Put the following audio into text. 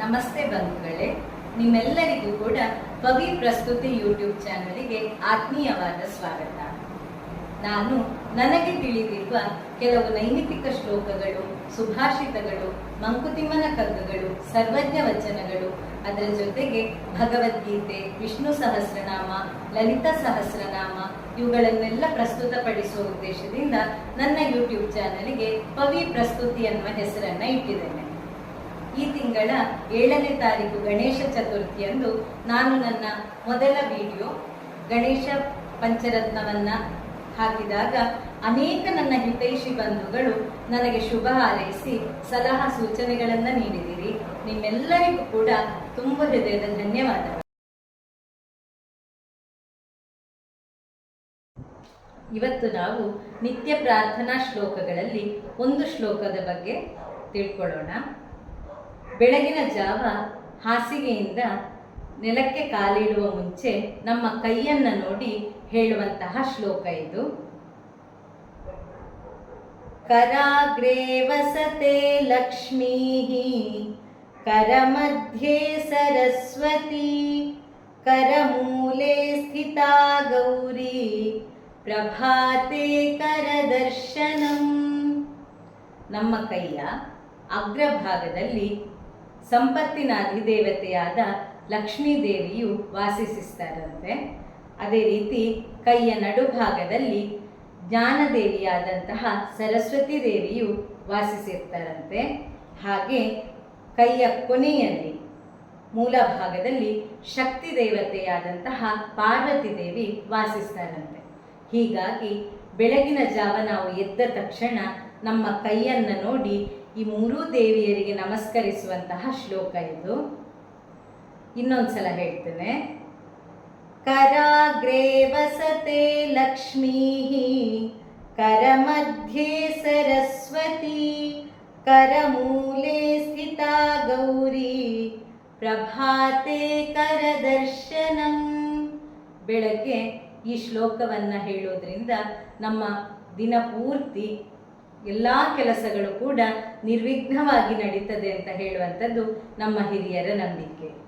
ನಮಸ್ತೆ ಬಂಧುಗಳೇ ನಿಮ್ಮೆಲ್ಲರಿಗೂ ಕೂಡ ಪವಿ ಪ್ರಸ್ತುತಿ ಯೂಟ್ಯೂಬ್ ಚಾನಲ್ಗೆ ಆತ್ಮೀಯವಾದ ಸ್ವಾಗತ. ನಾನು ನನಗೆ ತಿಳಿದಿರುವ ಕೆಲವು ನೈಮಿತಿಕ ಶ್ಲೋಕಗಳು, ಸುಭಾಷಿತಗಳು, ಮಂಕುತಿಮ್ಮನ ಕಗ್ಗಗಳು ಸರ್ವಜ್ಞ ವಚನಗಳು. ಅದರ ಜೊತೆಗೆ ಭಗವದ್ಗೀತೆ, ವಿಷ್ಣು ಸಹಸ್ರನಾಮ, ಲಲಿತಾ ಸಹಸ್ರನಾಮ, ಇವುಗಳನ್ನೆಲ್ಲ ಪ್ರಸ್ತುತಪಡಿಸುವ ಉದ್ದೇಶದಿಂದ ನನ್ನ ಯೂಟ್ಯೂಬ್ ಚಾನಲ್ಗೆ ಪವಿ ಪ್ರಸ್ತುತಿ ಎನ್ನುವ ಹೆಸರನ್ನ ಇಟ್ಟಿದ್ದೇನೆ. ಈ ತಿಂಗಳ ಏಳನೇ ತಾರೀಕು ಗಣೇಶ ಚತುರ್ಥಿಯಂದು ನಾನು ನನ್ನ ಮೊದಲ ವಿಡಿಯೋ ಗಣೇಶ ಪಂಚರತ್ನವನ್ನ ಹಾಕಿದಾಗ ಅನೇಕ ನನ್ನ ಹಿತೈಷಿ ಬಂಧುಗಳು ನನಗೆ ಶುಭ ಹಾರೈಸಿ ಸಲಹಾ ಸೂಚನೆಗಳನ್ನ ನೀಡಿದಿರಿ ನಿಮ್ಮೆಲ್ಲರಿಗೂ ಕೂಡ ತುಂಬ ಹೃದಯದ ಧನ್ಯವಾದಗಳು. ಇವತ್ತು ನಾವು ನಿತ್ಯ ಪ್ರಾರ್ಥನಾ ಶ್ಲೋಕಗಳಲ್ಲಿ ಒಂದು ಶ್ಲೋಕದ ಬಗ್ಗೆ ತಿಳ್ಕೊಳ್ಳೋಣ. ಬೆಳಗಿನ ಜಾವ ಹಾಸಿಗೆಯಿಂದ ನೆಲಕ್ಕೆ ಕಾಲಿಡುವ ಮುಂಚೆ ನಮ್ಮ ಕೈಯನ್ನು ನೋಡಿ ಹೇಳುವಂತಹ ಶ್ಲೋಕ ಇದು. ಕರಾಗ್ರೇ ವಸತೆ ಲಕ್ಷ್ಮೀ ಕರಮಧ್ಯೆ ಸರಸ್ವತಿ ಕರಮೂಲೆ ಸ್ಥಿತಾ ಗೌರಿ, ಪ್ರಭಾತೆ ಕರದರ್ಶನಂ ನಮ್ಮ ಕೈಯ ಅಗ್ರಭಾಗದಲ್ಲಿ ಸಂಪತ್ತಿನ ಅಧಿದೇವತೆಯಾದ ಲಕ್ಷ್ಮೀ ದೇವಿಯು ವಾಸಿಸಿಸ್ತಾರಂತೆ ಅದೇ ರೀತಿ ಕೈಯ ನಡುಭಾಗದಲ್ಲಿ ಜ್ಞಾನದೇವಿಯಾದಂತಹ ಸರಸ್ವತಿ ದೇವಿಯು ವಾಸಿಸಿರ್ತಾರಂತೆ ಹಾಗೆ ಕೈಯ ಕೊನೆಯಲ್ಲಿ ಮೂಲ ಭಾಗದಲ್ಲಿ ಶಕ್ತಿ ದೇವತೆಯಾದಂತಹ ಪಾರ್ವತಿ ದೇವಿ ವಾಸಿಸ್ತಾರಂತೆ ಹೀಗಾಗಿ ಬೆಳಗಿನ ಜಾವ ನಾವು ಎದ್ದ ತಕ್ಷಣ ನಮ್ಮ ಕೈಯನ್ನು ನೋಡಿ ಈ ಮೂರೂ ದೇವಿಯರಿಗೆ ನಮಸ್ಕರಿಸುವಂತಹ ಶ್ಲೋಕ ಇದು. ಇನ್ನೊಂದ್ಸಲ ಹೇಳ್ತೇನೆ. ಕರಾಗ್ರೇ ವಸತೆ ಲಕ್ಷ್ಮೀ ಕರಮಧ್ಯೆ ಸರಸ್ವತಿ, ಕರಮೂಲೆ ಸ್ಥಿತ ಗೌರಿ, ಪ್ರಭಾತೆ ಕರದರ್ಶನಂ. ಬೆಳಗ್ಗೆ ಈ ಶ್ಲೋಕವನ್ನು ಹೇಳೋದ್ರಿಂದ ನಮ್ಮ ದಿನ ಪೂರ್ತಿ ಎಲ್ಲ ಕೆಲಸಗಳು ಕೂಡ ನಿರ್ವಿಘ್ನವಾಗಿ ನಡೀತದೆ ಅಂತ ಹೇಳುವಂಥದ್ದು ನಮ್ಮ ಹಿರಿಯರ ನಂಬಿಕೆ.